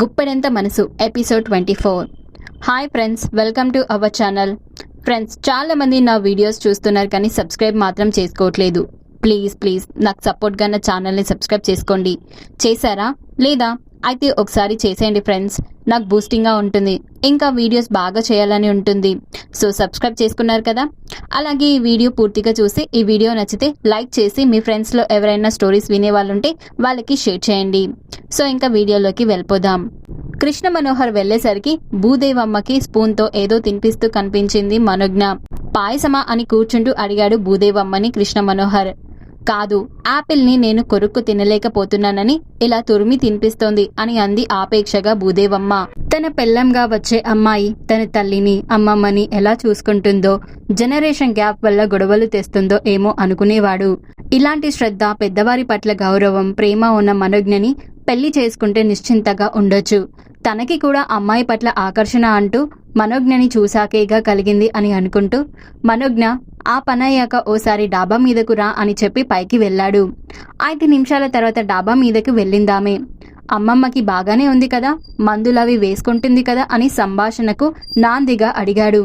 Guppedantha Manasu episode twenty four hi friends welcome to our channel friends చాలా మంది నా videos చూస్తున్నారు కానీ సబ్స్క్రైబ్ మాత్రం చేసుకోవట్లేదు. ప్లీజ్ ప్లీజ్ నాకు సపోర్ట్గా నా ఛానల్ని సబ్స్క్రైబ్ చేసుకోండి. చేశారా? లేదా? అయితే ఒకసారి చేసేయండి ఫ్రెండ్స్ నాకు బూస్టింగ్గా ఉంటుంది. ఇంకా వీడియోస్ బాగా చేయాలని ఉంటుంది. సో సబ్స్క్రైబ్ చేసుకున్నారు కదా? అలాగే ఈ వీడియో పూర్తిగా చూసి ఈ వీడియో నచ్చితే లైక్ చేసి మీ ఫ్రెండ్స్లో ఎవరైనా స్టోరీస్ వినే వాళ్ళు ఉంటే వాళ్ళకి షేర్ చేయండి. సో ఇంకా వీడియోలోకి వెళ్ళిపోదాం. కృష్ణ మనోహర్ వెళ్ళేసరికి భూదేవమ్మకి స్పూన్తో ఏదో తినిపిస్తూ కనిపించింది మనోజ్ఞ. పాయసమా అని కూర్చుంటూ అడిగాడు భూదేవమ్మని కృష్ణ మనోహర్. కాదు యాపిల్ని నేను కొరుక్కు తినలేకపోతున్నానని ఇలా తురిమి తినిపిస్తోంది అని అంది ఆపేక్షగా భూదేవమ్మ. తన పెళ్ళంగా వచ్చే అమ్మాయి తన తల్లిని అమ్మమ్మని ఎలా చూసుకుంటుందో జనరేషన్ గ్యాప్ వల్ల గొడవలు తెస్తుందో ఏమో అనుకునేవాడు. ఇలాంటి శ్రద్ధ పెద్దవారి పట్ల గౌరవం ప్రేమ ఉన్న మనోజ్ఞని పెళ్ళి చేసుకుంటే నిశ్చింతగా ఉండొచ్చు. తనకి కూడా అమ్మాయి పట్ల ఆకర్షణ అంటూ మనోజ్ఞని చూశాకేగా కలిగింది అని అనుకుంటూ మనోజ్ఞ ఆ పనయ్యాక ఓసారి డాబా మీదకు రా అని చెప్పి పైకి వెళ్ళాడు. ఐదు నిమిషాల తర్వాత డాబా మీదకు వెళ్ళిందామే. అమ్మమ్మకి బాగానే ఉంది కదా మందులవి వేసుకుంటుంది కదా అని సంభాషణకు నాందిగా అడిగాడు.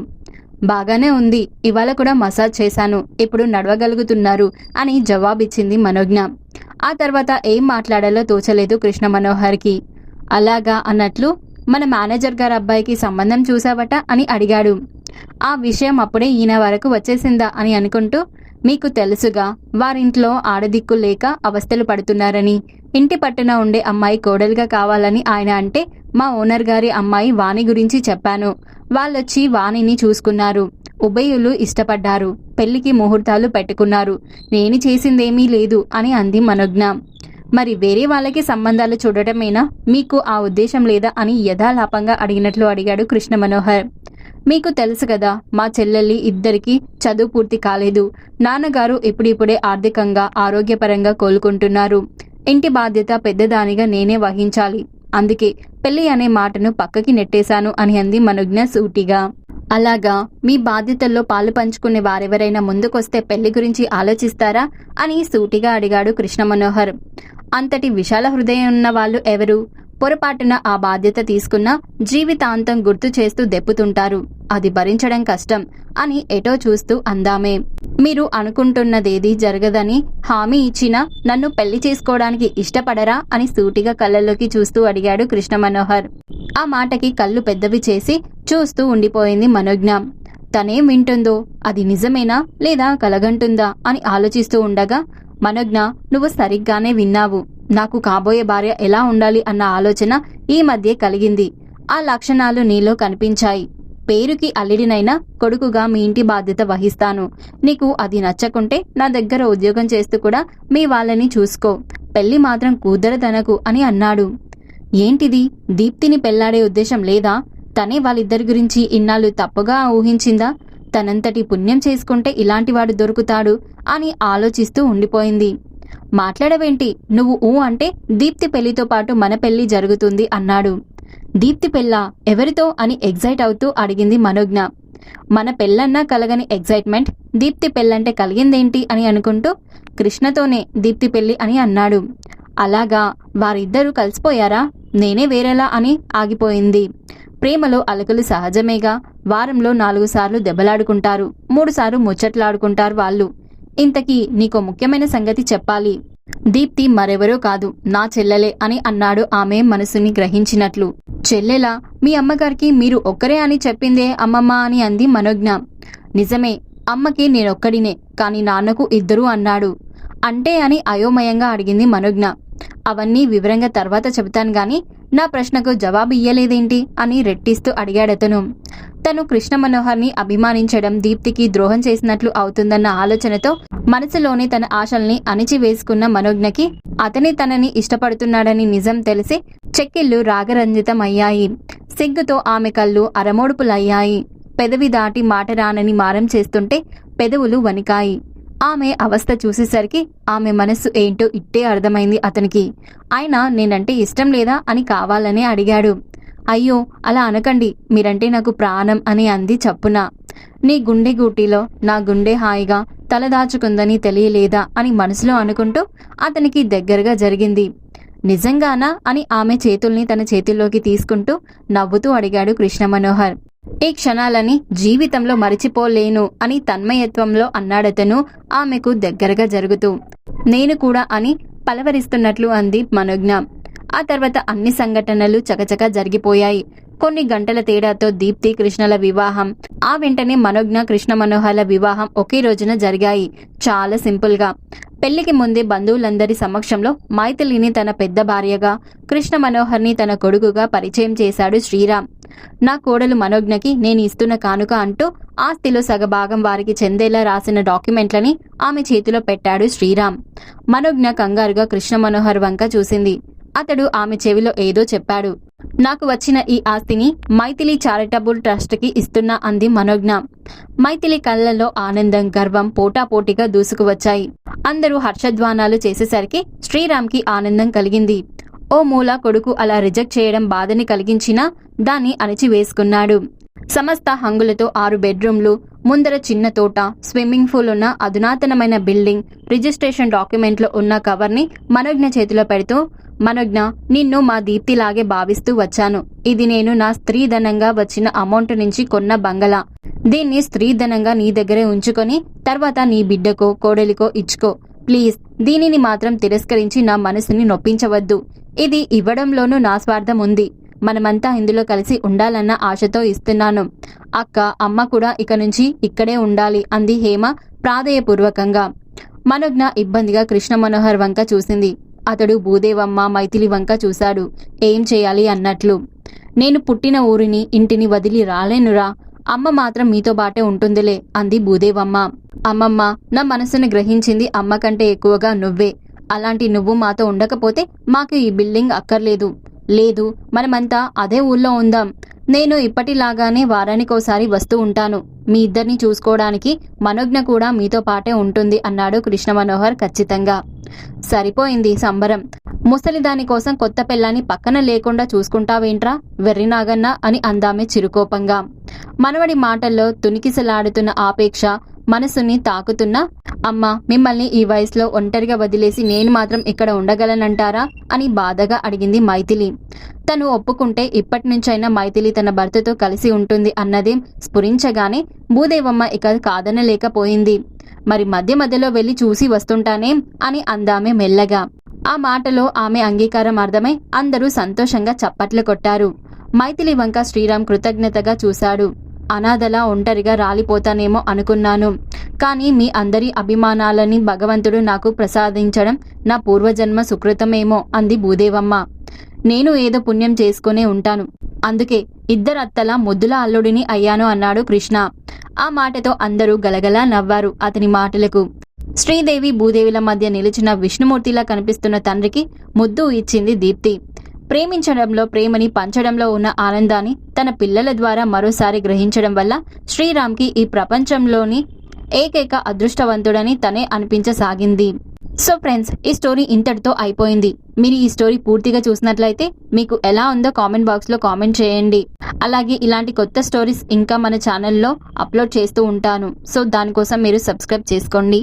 బాగానే ఉంది ఇవాళ కూడా మసాజ్ చేశాను ఇప్పుడు నడవగలుగుతున్నారు అని జవాబిచ్చింది మనోజ్ఞ. ఆ తర్వాత ఏం మాట్లాడాలో తోచలేదు కృష్ణ మనోహర్కి అలాగా అన్నట్లు మన మేనేజర్ గారి అబ్బాయికి సంబంధం చూసావట అని అడిగాడు. ఆ విషయం అప్పుడే ఈయన వరకు వచ్చేసిందా అని అనుకుంటూ మీకు తెలుసుగా వారింట్లో ఆడదిక్కు లేక అవస్థలు పడుతున్నారని ఇంటి పట్టున ఉండే అమ్మాయి కోడలుగా కావాలని ఆయన అంటే మా ఓనర్ గారి అమ్మాయి వాణి గురించి చెప్పాను. వాళ్ళొచ్చి వాణిని చూసుకున్నారు. ఉభయులు ఇష్టపడ్డారు. పెళ్ళికి ముహూర్తాలు పెట్టుకున్నారు. నేను చేసిందేమీ లేదు అని అంది మనోజ్ఞ. మరి వేరే వాళ్ళకి సంబంధాలు చూడటమేనా? మీకు ఆ ఉద్దేశం లేదా అని యథాలాపంగా అడిగినట్లు అడిగాడు కృష్ణ మనోహర్ మీకు తెలుసు కదా మా చెల్లెల్లి ఇద్దరికి చదువు పూర్తి కాలేదు. నాన్నగారు ఇప్పుడిప్పుడే ఆర్థికంగా ఆరోగ్యపరంగా కోలుకుంటున్నారు. ఇంటి బాధ్యత పెద్దదానిగా నేనే వహించాలి. అందుకే పెళ్ళి అనే మాటను పక్కకి నెట్టేశాను అని అంది మనోజ్ఞ సూటిగా. అలాగా మీ బాధ్యతల్లో పాలు పంచుకునే వారెవరైనా ముందుకొస్తే పెళ్ళి గురించి ఆలోచిస్తారా? అని సూటిగా అడిగాడు కృష్ణ మనోహర్ అంతటి విశాల హృదయం ఉన్న వాళ్ళు ఎవరు? పొరపాటున ఆ బాధ్యత తీసుకున్న జీవితాంతం గుర్తు చేస్తూ దెప్పుతుంటారు అది భరించడం కష్టం అని ఎటో చూస్తూ అందామే. మీరు అనుకుంటున్నదేది జరగదని హామీ ఇచ్చినా నన్ను పెళ్ళి చేసుకోవడానికి ఇష్టపడరా అని సూటిగా కళ్ళల్లోకి చూస్తూ అడిగాడు కృష్ణ మనోహర్ ఆ మాటకి కళ్ళు పెద్దవి చేసి చూస్తూ ఉండిపోయింది మనోజ్ఞ. తనేం వింటుందో అది నిజమేనా లేదా కలగంటుందా అని ఆలోచిస్తూ ఉండగా మనోజ్ఞ నువ్వు సరిగ్గానే విన్నావు. నాకు కాబోయే భార్య ఎలా ఉండాలి అన్న ఆలోచన ఈ మధ్య కలిగింది. ఆ లక్షణాలు నీలో కనిపించాయి. పేరుకి అల్లిడినైనా కొడుకుగా మీ ఇంటి బాధ్యత వహిస్తాను. నీకు అది నచ్చకుంటే నా దగ్గర ఉద్యోగం చేస్తూ కూడా మీ వాళ్ళని చూసుకో. పెళ్ళి మాత్రం కుదరదనకు అని అన్నాడు. ఏంటిది? దీప్తిని పెళ్ళాడే ఉద్దేశం లేదా? తనే వాళ్ళిద్దరి గురించి ఇన్నాళ్ళు తప్పుగా ఊహించిందా? తనంతటి పుణ్యం చేసుకుంటే ఇలాంటివాడు దొరుకుతాడు అని ఆలోచిస్తూ ఉండిపోయింది. మాట్లాడవేంటి? నువ్వు ఊ అంటే దీప్తి పెళ్ళితో పాటు మన పెళ్ళి జరుగుతుంది అన్నాడు. దీప్తి పెళ్ళ? ఎవరితో? అని ఎగ్జైట్ అవుతూ అడిగింది మనోజ్ఞ. మన పెళ్ళన్నా కలగని ఎగ్జైట్మెంట్ దీప్తి పెళ్ళంటే కలిగిందేంటి అని అనుకుంటూ కృష్ణతోనే దీప్తి పెళ్ళి అని అన్నాడు. అలాగా వారిద్దరూ కలిసిపోయారా? నేనే వేరేలా అని ఆగిపోయింది. ప్రేమలో అలకలు సహజమేగా. వారంలో నాలుగు సార్లు దెబ్బలాడుకుంటారు. మూడు సార్లు ముచ్చట్లాడుకుంటారు వాళ్ళు. ఇంతకీ నీకో ముఖ్యమైన సంగతి చెప్పాలి. దీప్తి మరెవరో కాదు. నా చెల్లెలే అని అన్నాడు ఆమె మనసుని గ్రహించినట్లు. చెల్లెలా? మీ అమ్మగారికి మీరు ఒక్కరే అని చెప్పిందే అమ్మమ్మ అని అంది మనోజ్ఞ. నిజమే అమ్మకి నేనొక్కడినే కాని నాన్నకు ఇద్దరు అన్నాడు. అంటే అని అయోమయంగా అడిగింది మనోజ్ఞ. అవన్నీ వివరంగా తర్వాత చెబుతాను గాని నా ప్రశ్నకు జవాబు ఇయ్యలేదేంటి? అని రెట్టిస్తూ అడిగాడతను తను కృష్ణ మనోహర్ని అభిమానించడం దీప్తికి ద్రోహం చేసినట్లు అవుతుందన్న ఆలోచనతో మనసులోనే తన ఆశల్ని అణిచివేసుకున్న మనోజ్ఞకి అతని తనని ఇష్టపడుతున్నాడని నిజం తెలిసి చెక్కిళ్ళు రాగరంజితమయ్యాయి. సిగ్గుతో ఆమె కళ్ళు అరమోడుపులయ్యాయి. పెదవి దాటి మాట రానని మారం చేస్తుంటే పెదవులు వణికాయి. ఆమె అవస్థ చూసేసరికి ఆమె మనస్సు ఏంటో ఇట్టే అర్థమైంది అతనికి. ఆయన నేనంటే ఇష్టం లేదా అని కావాలనే అడిగాడు. అయ్యో అలా అనకండి మీరంటే నాకు ప్రాణం అని అంది చప్పున. నీ గుండె గూటిలో నా గుండె హాయిగా తలదాచుకుందని తెలియలేదా అని మనసులో అనుకుంటూ అతనికి దగ్గరగా జరిగింది. నిజంగానా అని ఆమె చేతుల్ని తన చేతుల్లోకి తీసుకుంటూ నవ్వుతూ అడిగాడు కృష్ణ మనోహర్ ఈ క్షణాలని జీవితంలో మరిచిపోలేను అని తన్మయత్వంలో అన్నాడతను ఆమెకు దగ్గరగా జరుగుతూ. నేను కూడా అని పలవరిస్తున్నట్లు అంది మనోజ్ఞ. ఆ తర్వాత అన్ని సంఘటనలు చకచక జరిగిపోయాయి. కొన్ని గంటల తేడాతో దీప్తి కృష్ణల వివాహం. ఆ వెంటనే మనోజ్ఞ కృష్ణ మనోహర్ల వివాహం ఒకే రోజున జరిగాయి. చాలా సింపుల్గా పెళ్ళికి ముందే బంధువులందరి సమక్షంలో మైథిలిని తన పెద్ద భార్యగా కృష్ణ మనోహర్ని తన కొడుకుగా పరిచయం చేశాడు శ్రీరామ్. నా కోడలు మనోజ్ఞకి నేను ఇస్తున్న కానుక అంటూ ఆస్తిలో సగభాగం వారికి చెందేలా రాసిన డాక్యుమెంట్లని ఆమె చేతిలో పెట్టాడు శ్రీరామ్. మనోజ్ఞ కంగారుగా కృష్ణ మనోహర్ వంక చూసింది. అతడు ఆమె చెవిలో ఏదో చెప్పాడు. నాకు వచ్చిన ఈ ఆస్తిని మైథిలి చారిటబుల్ ట్రస్ట్కి ఇస్తున్నా అంది మనోజ్ఞ. మైథిలి కళ్ళల్లో ఆనందం గర్వం పోటాపోటీగా దూసుకువచ్చాయి. అందరూ హర్షధ్వానాలు చేసేసరికి శ్రీరామ్కి ఆనందం కలిగింది. ఓ మూల కొడుకు అలా రిజెక్ట్ చేయడం బాధని కలిగించినా దాన్ని అణిచివేసుకున్నాడు. సమస్త హంగులతో ఆరు బెడ్రూమ్లు ముందర చిన్న తోట స్విమ్మింగ్ పూల్ ఉన్న అధునాతనమైన బిల్డింగ్ రిజిస్ట్రేషన్ డాక్యుమెంట్లో ఉన్న కవర్ని మనోజ్ఞ చేతిలో పెడుతూ మనోజ్ఞ నిన్ను మా దీప్తిలాగే భావిస్తూ వచ్చాను. ఇది నేను నా స్త్రీధనంగా వచ్చిన అమౌంట్ నుంచి కొన్న బంగళా. దీన్ని స్త్రీధనంగా నీ దగ్గరే ఉంచుకొని తర్వాత నీ బిడ్డకో కోడలికో ఇచ్చుకో. ప్లీజ్ దీనిని మాత్రం తిరస్కరించి నా మనసుని నొప్పించవద్దు. ఇది ఇవ్వడంలోనూ నా స్వార్థం ఉంది. మనమంతా ఇందులో కలిసి ఉండాలన్న ఆశతో ఇస్తున్నాను. అక్క అమ్మ కూడా ఇక నుంచి ఇక్కడే ఉండాలి అంది హేమ ప్రాధేయపూర్వకంగా. మనోజ్ఞ ఇబ్బందిగా కృష్ణ మనోహర్ వంక చూసింది. అతడు భూదేవమ్మ మైథిలి వంక చూశాడు. ఏం చేయాలి అన్నట్లు. నేను పుట్టిన ఊరిని ఇంటిని వదిలి రాలేనురా. అమ్మ మాత్రం మీతో బాటే ఉంటుందిలే అంది భూదేవమ్మ. అమ్మమ్మ నా మనసును గ్రహించింది అమ్మ కంటే ఎక్కువగా నువ్వే. అలాంటి నువ్వు మాతో ఉండకపోతే మాకు ఈ బిల్డింగ్ అక్కర్లేదు. లేదు మనమంతా అదే ఊళ్ళో ఉందాం. నేను ఇప్పటిలాగానే వారానికోసారి వస్తూ ఉంటాను. మీ ఇద్దరిని చూసుకోవడానికి మనోజ్ఞ కూడా మీతో పాటే ఉంటుంది అన్నాడు కృష్ణ మనోహర్ ఖచ్చితంగా. సరిపోయింది సంబరం. ముసలిదాని కోసం కొత్త పిల్లాన్ని పక్కన లేకుండా చూసుకుంటావేంట్రా? వెర్రినాగన్న అని అందామే చిరుకోపంగా. మనవడి మాటల్లో తునికిసలాడుతున్న ఆపేక్ష మనసుని తాకుతున్న అమ్మ మిమ్మల్ని ఈ వయసులో ఒంటరిగా వదిలేసి నేను మాత్రం ఇక్కడ ఉండగలనంటారా? అని బాధగా అడిగింది మైథిలి. తను ఒప్పుకుంటే ఇప్పటి నుంచైనా మైథిలి తన భర్తతో కలిసి ఉంటుంది అన్నది స్ఫురించగానే భూదేవమ్మ ఇక కాదనలేకపోయింది. మరి మధ్య మధ్యలో వెళ్ళి చూసి వస్తుంటానే? అని అందామె మెల్లగా. ఆ మాటలో ఆమె అంగీకారం అర్థమై అందరూ సంతోషంగా చప్పట్లు కొట్టారు. మైథిలి వంక శ్రీరామ్ కృతజ్ఞతగా చూశాడు. అనాథలా ఒంటరిగా రాలిపోతానేమో అనుకున్నాను. కానీ మీ అందరి అభిమానాలని భగవంతుడు నాకు ప్రసాదించడం నా పూర్వజన్మ సుకృతమేమో అంది భూదేవమ్మ. నేను ఏదో పుణ్యం చేసుకునే ఉంటాను. అందుకే ఇద్దరత్తల ముద్దుల అల్లుడిని అయ్యాను అన్నాడు కృష్ణ. ఆ మాటతో అందరూ గలగలా నవ్వారు అతని మాటలకు. శ్రీదేవి భూదేవిల మధ్య నిలిచిన విష్ణుమూర్తిలా కనిపిస్తున్న తండ్రికి ముద్దు ఇచ్చింది దీప్తి. ప్రేమించడంలో ప్రేమని పంచడంలో ఉన్న ఆనందాన్ని తన పిల్లల ద్వారా మరోసారి గ్రహించడం వల్ల శ్రీరామ్కి ఈ ప్రపంచంలోని ఏకైక అదృష్టవంతుడని తనే అనిపించసాగింది. సో ఫ్రెండ్స్ ఈ స్టోరీ ఇంతటితో అయిపోయింది. మీరు ఈ స్టోరీ పూర్తిగా చూసినట్లయితే మీకు ఎలా ఉందో కామెంట్ బాక్స్లో కామెంట్ చేయండి. అలాగే ఇలాంటి కొత్త స్టోరీస్ ఇంకా మన ఛానల్లో అప్లోడ్ చేస్తూ ఉంటాను. సో దానికోసం మీరు సబ్స్క్రైబ్ చేసుకోండి.